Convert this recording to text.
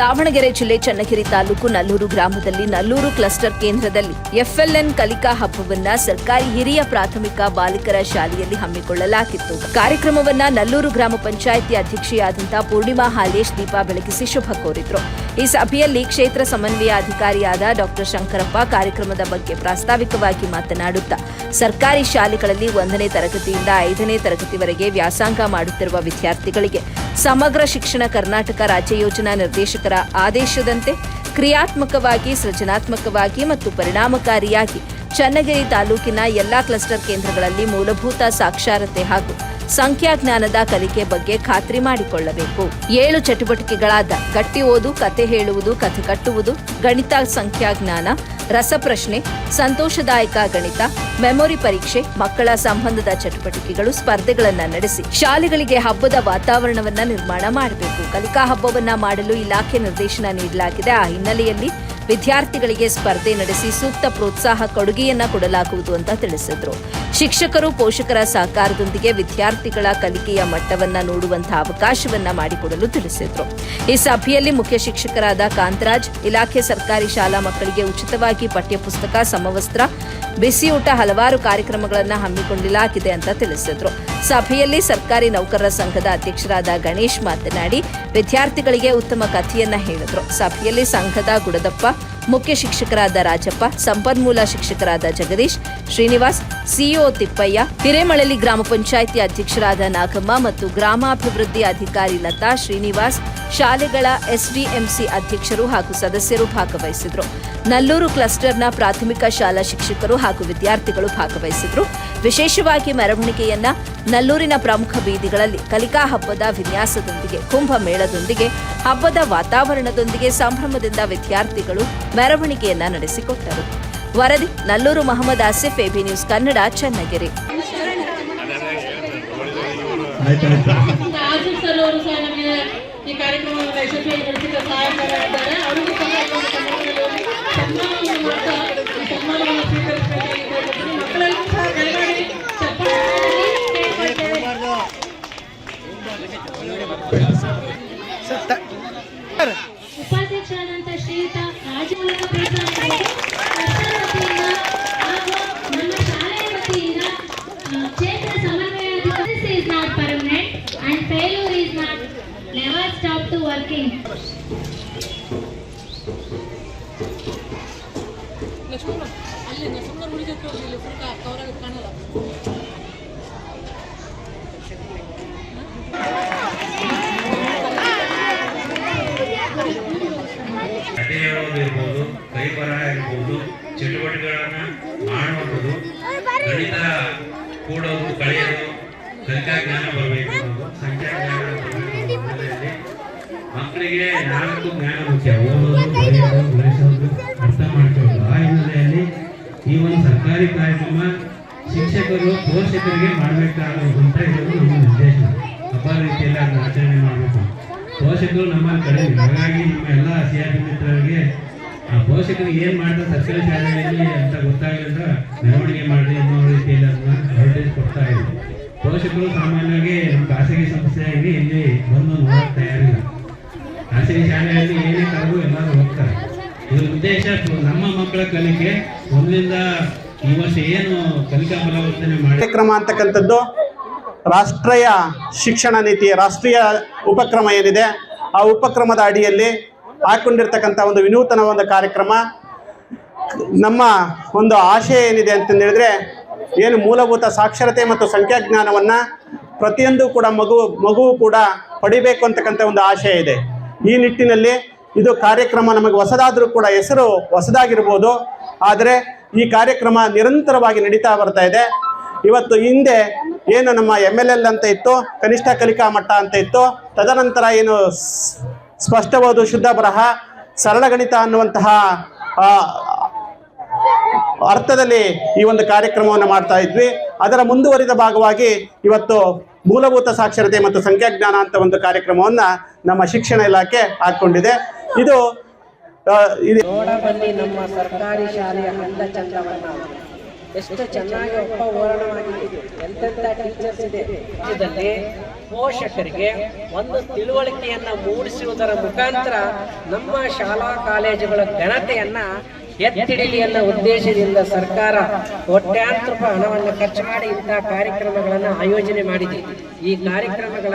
ದಾವಣಗೆರೆ ಜಿಲ್ಲೆ ಚನ್ನಗಿರಿ ತಾಲೂಕು ನಲ್ಲೂರು ಗ್ರಾಮದಲ್ಲಿ ನಲ್ಲೂರು ಕ್ಲಸ್ಟರ್ ಕೇಂದ್ರದಲ್ಲಿ ಎಫ್ಎಲ್ಎನ್ ಕಲಿಕಾ ಹಬ್ಬವನ್ನ ಸರ್ಕಾರಿ ಹಿರಿಯ ಪ್ರಾಥಮಿಕ ಬಾಲಕರ ಶಾಲೆಯಲ್ಲಿ ಹಮ್ಮಿಕೊಳ್ಳಲಾಗಿತ್ತು. ಕಾರ್ಯಕ್ರಮವನ್ನ ನಲ್ಲೂರು ಗ್ರಾಮ ಪಂಚಾಯಿತಿ ಅಧ್ಯಕ್ಷೆಯಾದಂತಹ ಪೂರ್ಣಿಮಾ ಹಾಲೇಶ್ ದೀಪ ಬೆಳಗಿಸಿ ಶುಭ ಕೋರಿದ್ರು. ಈ ಸಭೆಯಲ್ಲಿ ಕ್ಷೇತ್ರ ಸಮನ್ವಯ ಅಧಿಕಾರಿಯಾದ ಡಾಕ್ಟರ್ ಶಂಕರಪ್ಪ ಕಾರ್ಯಕ್ರಮದ ಬಗ್ಗೆ ಪ್ರಾಸ್ತಾವಿಕವಾಗಿ ಮಾತನಾಡುತ್ತಾ, ಸರ್ಕಾರಿ ಶಾಲೆಗಳಲ್ಲಿ ಒಂದನೇ ತರಗತಿಯಿಂದ ಐದನೇ ತರಗತಿವರೆಗೆ ವ್ಯಾಸಂಗ ಮಾಡುತ್ತಿರುವ ವಿದ್ಯಾರ್ಥಿಗಳಿಗೆ ಸಮಗ್ರ ಶಿಕ್ಷಣ ಕರ್ನಾಟಕ ರಾಜ್ಯ ಯೋಜನಾ ನಿರ್ದೇಶಕರ ಆದೇಶದಂತೆ ಕ್ರಿಯಾತ್ಮಕವಾಗಿ, ಸೃಜನಾತ್ಮಕವಾಗಿ ಮತ್ತು ಪರಿಣಾಮಕಾರಿಯಾಗಿ ಚನ್ನಗಿರಿ ತಾಲೂಕಿನ ಎಲ್ಲಾ ಕ್ಲಸ್ಟರ್ ಕೇಂದ್ರಗಳಲ್ಲಿ ಮೂಲಭೂತ ಸಾಕ್ಷರತೆ ಹಾಗೂ ಸಂಖ್ಯಾಜ್ಞಾನದ ಕಲಿಕೆ ಬಗ್ಗೆ ಖಾತ್ರಿ ಮಾಡಿಕೊಳ್ಳಬೇಕು. ಏಳು ಚಟುವಟಿಕೆಗಳಾದ ಗಟ್ಟಿ ಓದು, ಕತೆ ಹೇಳುವುದು, ಕಥೆ ಕಟ್ಟುವುದು, ಗಣಿತ, ಸಂಖ್ಯಾಜ್ಞಾನ ರಸಪ್ರಶ್ನೆ, ಸಂತೋಷದಾಯಕ ಗಣಿತ, ಮೆಮೊರಿ ಪರೀಕ್ಷೆ, ಮಕ್ಕಳ ಸಂಬಂಧದ ಚಟುವಟಿಕೆಗಳು, ಸ್ಪರ್ಧೆಗಳನ್ನ ನಡೆಸಿ, ಶಾಲೆಗಳಿಗೆ ಹಬ್ಬದ ವಾತಾವರಣವನ್ನ ನಿರ್ಮಾಣ ಮಾಡಬೇಕು. ಕಲಿಕಾ ಹಬ್ಬವನ್ನ ಮಾಡಲು ಇಲಾಖೆ ನಿರ್ದೇಶನ ನೀಡಲಾಗಿದೆ. ಆ ಹಿನ್ನೆಲೆಯಲ್ಲಿ ವಿದ್ಯಾರ್ಥಿಗಳಿಗೆ ಸ್ಪರ್ಧೆ ನಡೆಸಿ ಸೂಕ್ತ ಪ್ರೋತ್ಸಾಹ ಕೊಡುಗೆಯನ್ನ ಕೊಡಲಾಗುವುದು ಅಂತ ತಿಳಿಸಿದ್ರು. ಶಿಕ್ಷಕರು ಪೋಷಕರ ಸಹಕಾರದೊಂದಿಗೆ ವಿದ್ಯಾರ್ಥಿಗಳ ಕಲಿಕೆಯ ಮಟ್ಟವನ್ನ ನೋಡುವಂತಹ ಅವಕಾಶವನ್ನ ಮಾಡಿಕೊಡಲು ತಿಳಿಸಿದ್ರು. ಈ ಸಭೆಯಲ್ಲಿ ಮುಖ್ಯ ಶಿಕ್ಷಕರಾದ ಕಾಂತರಾಜ್, ಇಲಾಖೆ ಸರ್ಕಾರಿ ಶಾಲಾ ಮಕ್ಕಳಿಗೆ ಉಚಿತವಾಗಿ ಪಠ್ಯಪುಸ್ತಕ, ಸಮವಸ್ತ್ರ ಬಿಸಿಯೂಟ ಹಲವಾರು ಕಾರ್ಯಕ್ರಮಗಳನ್ನು ಹಮ್ಮಿಕೊಂಡಿಲಾಗಿದೆ ಅಂತ ತಿಳಿಸಿದ್ರು. ಸಭೆಯಲ್ಲಿ ಸರ್ಕಾರಿ ನೌಕರರ ಸಂಘದ ಅಧ್ಯಕ್ಷರಾದ ಗಣೇಶ್ ಮಾತನಾಡಿ, ವಿದ್ಯಾರ್ಥಿಗಳಿಗೆ ಉತ್ತಮ ಕಥೆಯನ್ನ ಹೇಳಿದ್ರು. ಸಭೆಯಲ್ಲಿ ಸಂಘದ ಗುಡದಪ್ಪ ಮುಖ್ಯ ಶಿಕ್ಷಕರಾದ ರಾಜಪ್ಪ, ಸಂಪನ್ಮೂಲ ಶಿಕ್ಷಕರಾದ ಜಗದೀಶ್, ಶ್ರೀನಿವಾಸ್, ಸಿಇಒ ತಿಪ್ಪಯ್ಯ, ಹಿರೇಮಳಲಿ ಗ್ರಾಮ ಪಂಚಾಯಿತಿ ಅಧ್ಯಕ್ಷರಾದ ನಾಗಮ್ಮ ಮತ್ತು ಗ್ರಾಮಾಭಿವೃದ್ಧಿ ಅಧಿಕಾರಿ ಲತಾ ಶ್ರೀನಿವಾಸ್, ಶಾಲೆಗಳ ಎಸ್ಡಿಎಂಸಿ ಅಧ್ಯಕ್ಷರು ಹಾಗೂ ಸದಸ್ಯರು ಭಾಗವಹಿಸಿದರು. ನಲ್ಲೂರು ಕ್ಲಸ್ಟರ್ನ ಪ್ರಾಥಮಿಕ ಶಾಲಾ ಶಿಕ್ಷಕರು ಹಾಗೂ ವಿದ್ಯಾರ್ಥಿಗಳು ಭಾಗವಹಿಸಿದರು. ವಿಶೇಷವಾಗಿ ಮೆರವಣಿಗೆಯನ್ನ ನಲ್ಲೂರಿನ ಪ್ರಮುಖ ಬೀದಿಗಳಲ್ಲಿ ಕಲಿಕಾ ಹಬ್ಬದ ವಿನ್ಯಾಸದೊಂದಿಗೆ ಕುಂಭ ಮೇಳದೊಂದಿಗೆ ಹಬ್ಬದ ವಾತಾವರಣದೊಂದಿಗೆ, ಸಂಭ್ರಮದಿಂದ ವಿದ್ಯಾರ್ಥಿಗಳು ಮೆರವಣಿಗೆಯನ್ನ ನಡೆಸಿಕೊಟ್ಟರು. ವರದಿ Nallur Mohammed Asif AB news Kannada Channagiri. Sir ಕ್ಷೇತ್ರ ಸಮನ್ವಯಾಧಿಕಾರಿ is not permanent and failure is not never stop to working ಕಥೆ ಕೂಡೋದು ಕಳೆಯೋದು ಸಂಖ್ಯಾಜ್ಞಾನ ಜ್ಞಾನ ಬರಬೇಕು ಅನ್ನೋದು ಸಂಖ್ಯಾ ಜ್ಞಾನ ಬರಬೇಕು ಮಕ್ಕಳಿಗೆ ನಾಲ್ಕು ಜ್ಞಾನ ಮುಖ್ಯ. ಓದೋದು ಕಳೆಯೋದು ಬೆಳೆಸೋದು ಅರ್ಥ ಮಾಡ್ಕೊಳ್ಳೋದು. ಆ ಹಿನ್ನೆಲೆಯಲ್ಲಿ ಈ ಒಂದು ಸರ್ಕಾರಿ ಕಾರ್ಯಕ್ರಮ ಶಿಕ್ಷಕರು, ಪೋಷಕರಿಗೆ ಮಾಡಬೇಕಾಗೋದು ಅಂತ ಹೇಳೋದು ನಮ್ಮ ನಿರ್ದೇಶನ ಹಬ್ಬ ರೀತಿಯಲ್ಲಿ ಅದನ್ನು ಆಚರಣೆ ಮಾಡಬೇಕು. ಪೋಷಕರು ನಮ್ಮ ಕಡೆ ಹಾಗಾಗಿ ನಿಮ್ಮ ಎಲ್ಲ ಸಿ ಆರ್ ಪಿ ಮಿತ್ರರಿಗೆ ಆ ಪೋಷಕರಿಗೆ ಏನ್ ಮಾಡ್ತಾರೆ ಸರ್ಕಾರಿ ಶಾಲೆಯಲ್ಲಿ ಅಂತ ಗೊತ್ತಾಗಲಿಲ್ಲ ಮೆರವಣಿಗೆ ಮಾಡಿ ಅನ್ನೋ ರೀತಿಯಲ್ಲಿ ಅದನ್ನ ಅಡ್ವರ್ಟೈಸ್ ಕೊಡ್ತಾ ಇದ್ರು ಪೋಷಕರು ಸಾಮಾನ್ಯವಾಗಿ ಖಾಸಗಿ ಸಂಸ್ಥೆಯಾಗಿ ಇಲ್ಲಿ ಬಂದು ನೋಡಕ್ ತಯಾರಿಲ್ಲ. ಖಾಸಗಿ ಶಾಲೆಯಲ್ಲಿ ಏನೇ ಕರೆದು ಎಲ್ಲರೂ ಹೋಗ್ತಾರೆ. ಇದ್ರ ಉದ್ದೇಶ ನಮ್ಮ ಮಕ್ಕಳ ಕಲಿಕೆ ಮೊದಲಿಂದ ಈ ವರ್ಷ ಏನು ಕಲಿಕಾ ಬಲವರ್ಧನೆ ಮಾಡಿ ಕಾರ್ಯಕ್ರಮ ಅಂತಕ್ಕಂಥದ್ದು ರಾಷ್ಟ್ರೀಯ ಶಿಕ್ಷಣ ನೀತಿ, ರಾಷ್ಟ್ರೀಯ ಉಪಕ್ರಮ ಏನಿದೆ, ಆ ಉಪಕ್ರಮದ ಅಡಿಯಲ್ಲಿ ಹಾಕೊಂಡಿರ್ತಕ್ಕಂಥ ಒಂದು ವಿನೂತನ ಒಂದು ಕಾರ್ಯಕ್ರಮ. ನಮ್ಮ ಒಂದು ಆಶಯ ಏನಿದೆ ಅಂತಂದು ಹೇಳಿದ್ರೆ ಏನು ಮೂಲಭೂತ ಸಾಕ್ಷರತೆ ಮತ್ತು ಸಂಖ್ಯಾಜ್ಞಾನವನ್ನು ಪ್ರತಿಯೊಂದು ಕೂಡ ಮಗು ಮಗುವು ಕೂಡ ಪಡಿಬೇಕು ಅಂತಕ್ಕಂಥ ಒಂದು ಆಶಯ ಇದೆ. ಈ ನಿಟ್ಟಿನಲ್ಲಿ ಇದು ಕಾರ್ಯಕ್ರಮ ನಮಗೆ ಹೊಸದಾದರೂ ಕೂಡ ಹೆಸರು ಹೊಸದಾಗಿರ್ಬೋದು. ಆದರೆ ಈ ಕಾರ್ಯಕ್ರಮ ನಿರಂತರವಾಗಿ ನಡೀತಾ ಬರ್ತಾ ಇದೆ. ಇವತ್ತು ಹಿಂದೆ ಏನು ನಮ್ಮ ಎಂ ಅಂತ ಇತ್ತು, ಕನಿಷ್ಠ ಕಲಿಕಾ ಮಟ್ಟ ಅಂತ ಇತ್ತು, ತದನಂತರ ಏನು ಸ್ಪಷ್ಟವಾದ ಶುದ್ಧ ಬರಹ ಸರಳ ಗಣಿತ ಅನ್ನುವಂತಹ ಅರ್ಥದಲ್ಲಿ ಈ ಒಂದು ಕಾರ್ಯಕ್ರಮವನ್ನು ಮಾಡ್ತಾ ಇದ್ವಿ. ಅದರ ಮುಂದುವರಿದ ಭಾಗವಾಗಿ ಇವತ್ತು ಮೂಲಭೂತ ಸಾಕ್ಷರತೆ ಮತ್ತು ಸಂಖ್ಯಾಜ್ಞಾನ ಅಂತ ಒಂದು ಕಾರ್ಯಕ್ರಮವನ್ನ ನಮ್ಮ ಶಿಕ್ಷಣ ಇಲಾಖೆ ಹಾಕೊಂಡಿದೆ ಇದು ನಮ್ಮ ಸರ್ಕಾರಿ ಶಾಲೆಯ ಎಷ್ಟು ಚೆನ್ನಾಗಿ ಒಪ್ಪ ಟೀಚರ್ಸ್ ಇದೆ. ಪೋಷಕರಿಗೆ ಒಂದು ತಿಳುವಳಿಕೆಯನ್ನು ಮೂಡಿಸುವುದರ ಮುಖಾಂತರ ನಮ್ಮ ಶಾಲಾ ಕಾಲೇಜುಗಳ ಘನತೆಯನ್ನು ಎತ್ತಿಡಲಿ ಅನ್ನೋ ಉದ್ದೇಶದಿಂದ ಸರ್ಕಾರ ಕೋಟ್ಯಾಂತರ ಹಣವನ್ನು ಖರ್ಚು ಮಾಡಿ ಇಂತಹ ಕಾರ್ಯಕ್ರಮಗಳನ್ನು ಆಯೋಜನೆ ಮಾಡಿದೆ. ಈ ಕಾರ್ಯಕ್ರಮಗಳ